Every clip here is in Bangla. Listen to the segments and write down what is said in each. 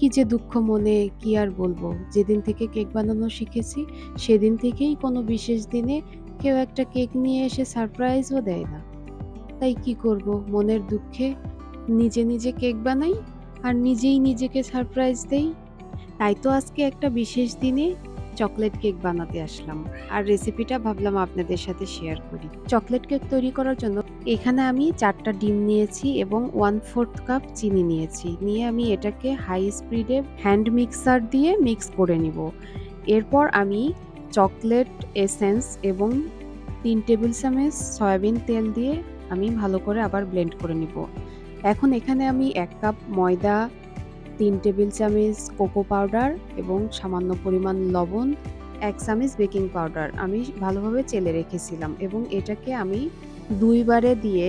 কি যে দুঃখ মনে, কি আর বলব? যেদিন থেকে কেক বানানো শিখেছি, সেদিন থেকেই কোনো বিশেষ দিনে কেউ একটা কেক নিয়ে এসে সারপ্রাইজও দেয় না। তাই কি করব? মনের দুঃখে নিজে নিজে কেক বানাই আর নিজেই নিজেকে সারপ্রাইজ দেই? তাই তো আজকে একটা বিশেষ দিনে চকলেট কেক বানাতে আসলাম। আর রেসিপিটা ভাবলাম আপনাদের সাথে শেয়ার করি। চকলেট কেক তৈরি করার জন্য এখানে আমি চারটা ডিম নিয়েছি এবং ওয়ান ফোর্থ কাপ চিনি নিয়েছি। নিয়ে আমি এটাকে হাই স্পিডে হ্যান্ড মিক্সার দিয়ে মিক্স করে নিব। এরপর আমি চকলেট এসেন্স এবং তিন টেবিল চামচ সয়াবিন তেল দিয়ে আমি ভালো করে আবার ব্লেন্ড করে নিব। এখন এখানে আমি এক কাপ ময়দা তিন টেবিল চামচ কোকো পাউডার এবং সামান্য পরিমাণ লবণ, এক চামচ বেকিং পাউডার আমি ভালোভাবে চেলে রেখেছিলাম এবং এটাকে আমি দুইবারে দিয়ে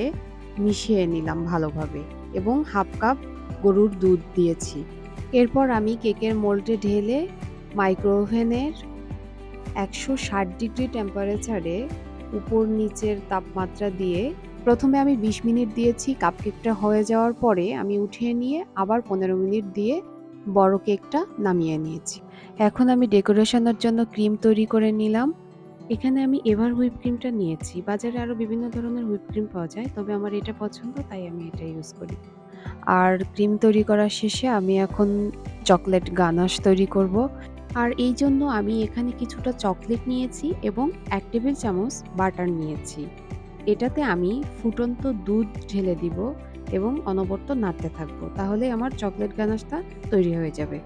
মিশিয়ে নিলাম ভালোভাবে এবং হাফ কাপ গরুর দুধ দিয়েছি। এরপর আমি কেকের মোল্ডে ঢেলে মাইক্রোওভেনের একশো ষাট ডিগ্রি টেম্পারেচারে উপর নিচের তাপমাত্রা দিয়ে প্রথমে আমি ২০ মিনিট দিয়েছি কাপকেকটা হয়ে যাওয়ার পরে আমি উঠিয়ে নিয়ে আবার পনেরো মিনিট দিয়ে বড় কেকটা নামিয়ে নিয়েছি। এখন আমি ডেকোরেশনের জন্য ক্রিম তৈরি করে নিলাম। এখানে আমি এভার হুইপ ক্রিমটা নিয়েছি। বাজারে আরও বিভিন্ন ধরনের হুইপ ক্রিম পাওয়া যায়, তবে আমার এটা পছন্দ, তাই আমি এটা ইউজ করি। আর ক্রিম তৈরি করার শেষে আমি এখন চকলেট গানাশ তৈরি করব। আর এই জন্য আমি এখানে কিছুটা চকলেট নিয়েছি এবং এক টেবিল চামচ বাটার নিয়েছি। এটাতে আমি ফুটন্ত দুধ ঢেলে দিব এবং অনবরত নাড়তে থাকব। তাহলে আমার চকলেট গানাশটা তৈরি হয়ে যাবে।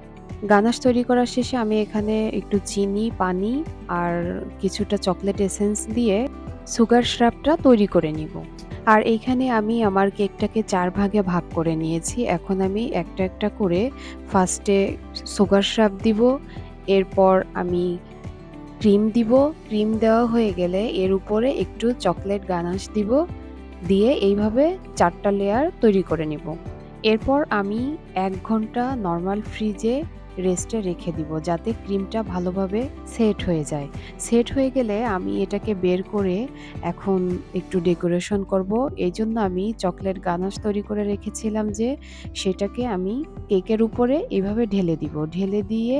গানাশ তৈরি করার শেষে আমি এখানে একটু চিনি, পানি আর কিছুটা চকলেট এসেন্স দিয়ে সুগার শ্রাপটা তৈরি করে নিব। আর এইখানে আমি আমার কেকটাকে চার ভাগে ভাগ করে নিয়েছি। এখন আমি একটা একটা করে ফার্স্টে সুগার শ্রাপ দিব, এরপর আমি ক্রিম দিব, ক্রিম দেওয়া হয়ে গেলে এর উপরে একটু চকলেট গানাশ দিব, দিয়ে এইভাবে চারটা লেয়ার তৈরি করে নিব। এরপর আমি এক ঘণ্টা নর্মাল ফ্রিজে রেস্টে রেখে দিব, যাতে ক্রিমটা ভালোভাবে সেট হয়ে যায়। সেট হয়ে গেলে আমি এটাকে বের করে এখন একটু ডেকোরেশন করব। এই জন্য আমি চকলেট গানাশ তৈরি করে রেখেছিলাম যে, সেটাকে আমি কেকের উপরে এভাবে ঢেলে দিব। ঢেলে দিয়ে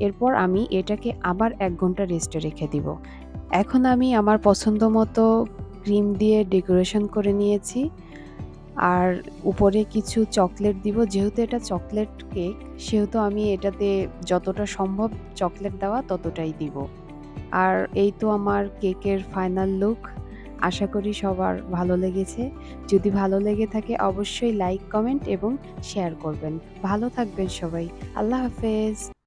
এরপর আমি এটাকে আবার এক ঘণ্টা রেস্টে রেখে দিব। এখন আমি আমার পছন্দ মতো ক্রিম দিয়ে ডেকোরেশন করে নিয়েছি। আর উপরে কিছু চকলেট দিব, যেহেতু এটা চকলেট কেক সেহেতু আমি এটাতে যতটা সম্ভব চকলেট দেওয়া ততটাই দিব। আর এই তো আমার কেকের ফাইনাল লুক আশা করি সবার ভালো লেগেছে। যদি ভালো লেগে থাকে অবশ্যই লাইক কমেন্ট এবং শেয়ার করবেন। ভালো থাকবেন সবাই। আল্লাহ হাফেজ।